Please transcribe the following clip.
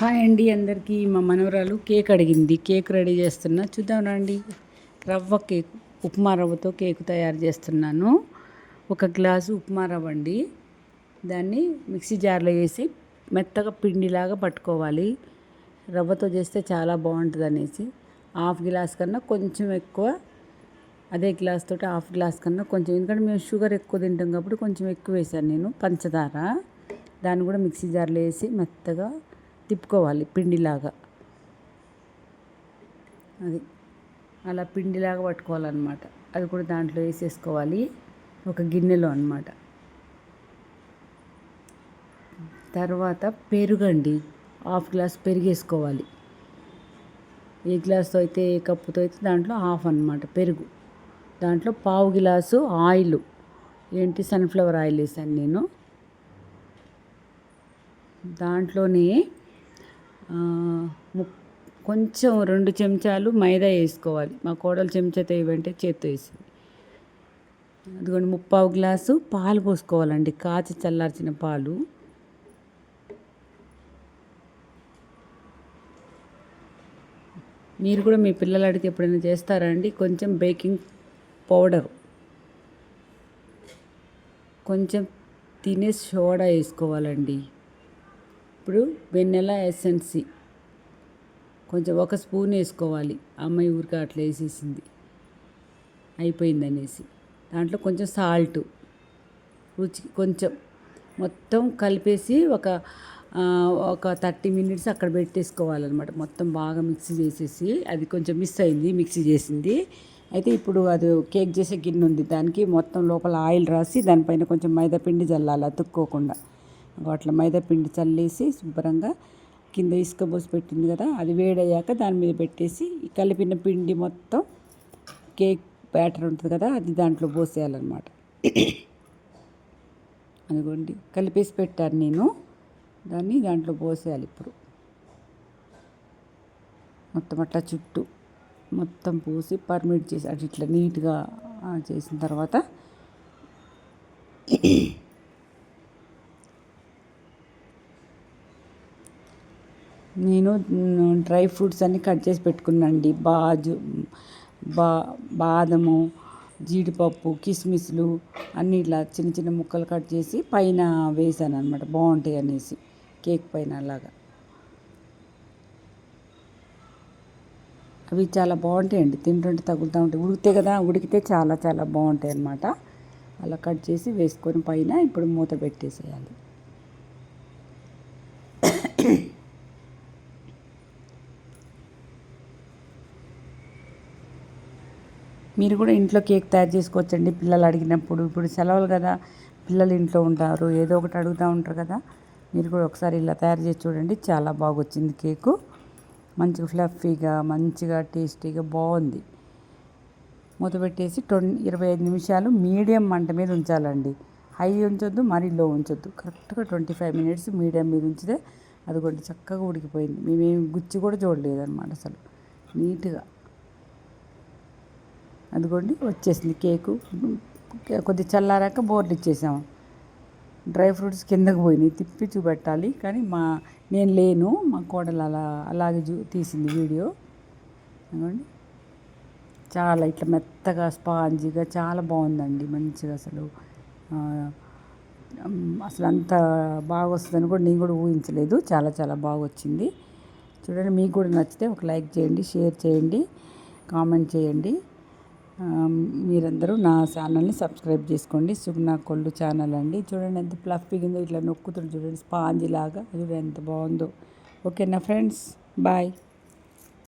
Hi అండి అందరికీ. మా మనవరాలు కేక్ అడిగింది. కేక్ రెడీ చేస్తున్నా. చూద్దాం రండి. రవ్వ కేక్ ఉప్మా రవ్వతో కేక్ తయారు చేస్తున్నాను. ఒక గ్లాసు ఉప్మా రవ్వ అండి. దాన్ని మిక్సీ జార్లో వేసి మెత్తగా పిండిలాగా పట్టుకోవాలి. రవ్వతో చేస్తే చాలా బాగుంటుంది అనేసి. హాఫ్ గ్లాస్ కన్నా కొంచెం ఎక్కువ అదే గ్లాస్ తోటి హాఫ్ గ్లాస్ కన్నా కొంచెం. ఎందుకంటే మేము షుగర్ ఎక్కువ తింటాం కాబట్టి కొంచెం ఎక్కువ వేసాను నేను పంచదార. దాన్ని కూడా మిక్సీ జార్లో వేసి మెత్తగా తిప్పుకోవాలి పిండిలాగా. అది అలా పిండిలాగా పట్టుకోవాలన్నమాట. అది కూడా దాంట్లో వేసేసుకోవాలి. ఒక గిన్నెలో అనమాట తర్వాత పెరుగండి. Half glass పెరిగేసుకోవాలి. ఏ గ్లాస్తో అయితే ఏ కప్పుతో అయితే దాంట్లో హాఫ్ అనమాట పెరుగు. దాంట్లో పావు గ్లాసు ఆయిల్. ఏంటి సన్ఫ్లవర్ ఆయిల్ వేసాను నేను. దాంట్లోనే కొంచెం రెండు చెంచాలు మైదా వేసుకోవాలి. మా కోడలు చెంచాతో ఇవ్వంటే చేత్తో వేసి అదిగోండి ముప్పావు గ్లాసు పాలు పోసుకోవాలండి. కాచి చల్లార్చిన పాలు. మీరు కూడా మీ పిల్లలు ఎప్పుడైనా చేస్తారా అండి? కొంచెం బేకింగ్ పౌడర్. కొంచెం తినే సోడా వేసుకోవాలండి. ఇప్పుడు వెన్నెల ఎస్ఎన్సి. కొంచెం ఒక స్పూన్ వేసుకోవాలి. అమ్మాయి ఊరికి అట్లా వేసేసింది. అయిపోయింది అనేసి దాంట్లో కొంచెం సాల్ట్ రుచి కొంచెం మొత్తం కలిపేసి ఒక ఒక థర్టీ మినిట్స్ అక్కడ పెట్టేసుకోవాలన్నమాట. మొత్తం బాగా మిక్సీ చేసేసి అది కొంచెం మిస్ అయింది మిక్సీ చేసింది. అయితే ఇప్పుడు అది కేక్ చేసే గిన్నె ఉంది. దానికి మొత్తం లోపల ఆయిల్ రాసి దానిపైన కొంచెం మైదా పిండి చల్లాలి అతుక్కోకుండా అట్లా మైదాపిండి చల్లేసి శుభ్రంగా కింద ఇసుక పోసి పెట్టింది కదా అది వేడయ్యాక దాని మీద పెట్టేసి కలిపిన పిండి మొత్తం కేక్ బ్యాటర్ ఉంటుంది కదా అది దాంట్లో పోసేయాలన్నమాట. అనుకోండి కలిపేసి పెట్టాను నేను. దాన్ని దాంట్లో పోసేయాలి ఇప్పుడు. మొత్తం అట్లా చుట్టూ మొత్తం పోసి పర్మిట్ చేసి అటు ఇట్లా నీట్గా చేసిన తర్వాత నేను డ్రై ఫ్రూట్స్ అన్నీ కట్ చేసి పెట్టుకున్నానండి. బాజు బా బాదము జీడిపప్పు కిస్మిస్లు అన్నీ ఇట్లా చిన్న చిన్న ముక్కలు కట్ చేసి పైన వేసాను అనమాట బాగుంటాయి అనేసి కేక్ పైన అలాగా. అవి చాలా బాగుంటాయండి. తింటుంటే తగులుతూ ఉంటాయి. ఉడికితే కదా ఉడికితే చాలా చాలా బాగుంటాయి అన్నమాట. అలా కట్ చేసి వేసుకొని పైన ఇప్పుడు మూత పెట్టేసేయాలి. మీరు కూడా ఇంట్లో కేక్ తయారు చేసుకోవచ్చండి పిల్లలు అడిగినప్పుడు. ఇప్పుడు సెలవులు కదా పిల్లలు ఇంట్లో ఉంటారు ఏదో ఒకటి అడుగుతూ ఉంటారు కదా. మీరు కూడా ఒకసారి ఇలా తయారు చేసి చూడండి చాలా బాగొచ్చింది కేకు. మంచిగా ఫ్లఫీగా మంచిగా టేస్టీగా బాగుంది. మూత పెట్టేసి ట్వంటీ ఇరవై ఐదు నిమిషాలు మీడియం మంట మీద ఉంచాలండి. హై ఉంచొద్దు మరీ లో ఉంచొద్దు. కరెక్ట్గా ట్వంటీ ఫైవ్ మినిట్స్ మీడియం మీద ఉంచితే అది కొంచెం చక్కగా ఉడికిపోయింది. మేమేం గుచ్చి కూడా చూడలేదు అనమాట అసలు. నీట్గా. అదిగోండి వచ్చేసింది కేకు. కొద్ది చల్లారాక బోర్డు ఇచ్చేసాము డ్రై ఫ్రూట్స్ కిందకు పోయినాయి తిప్పి చూపెట్టాలి. కానీ మా నేను లేను మా కోడలు అలా అలాగే చూ తీసింది వీడియో. అదిగోండి. చాలా ఇట్లా మెత్తగా స్పాంజీగా చాలా బాగుందండి మంచిగా అసలు. అసలు అంత బాగా వస్తుందని కూడా నేను కూడా ఊహించలేదు. చాలా చాలా బాగా వచ్చింది చూడండి మీకు కూడా నచ్చితే ఒక లైక్ చేయండి షేర్ చేయండి కామెంట్ చేయండి. మీరందరూ నా ఛానల్ని సబ్స్క్రైబ్ చేసుకోండి. సుగ్నా కొల్లు ఛానల్ అండి. చూడండి ఎంత ఫ్లఫీగా ఉందో ఇట్లా నొక్కుతుంది చూడండి స్పాంజ్ లాగా చూడండి ఎంత బాగుందో. ఓకేనా ఫ్రెండ్స్? బాయ్.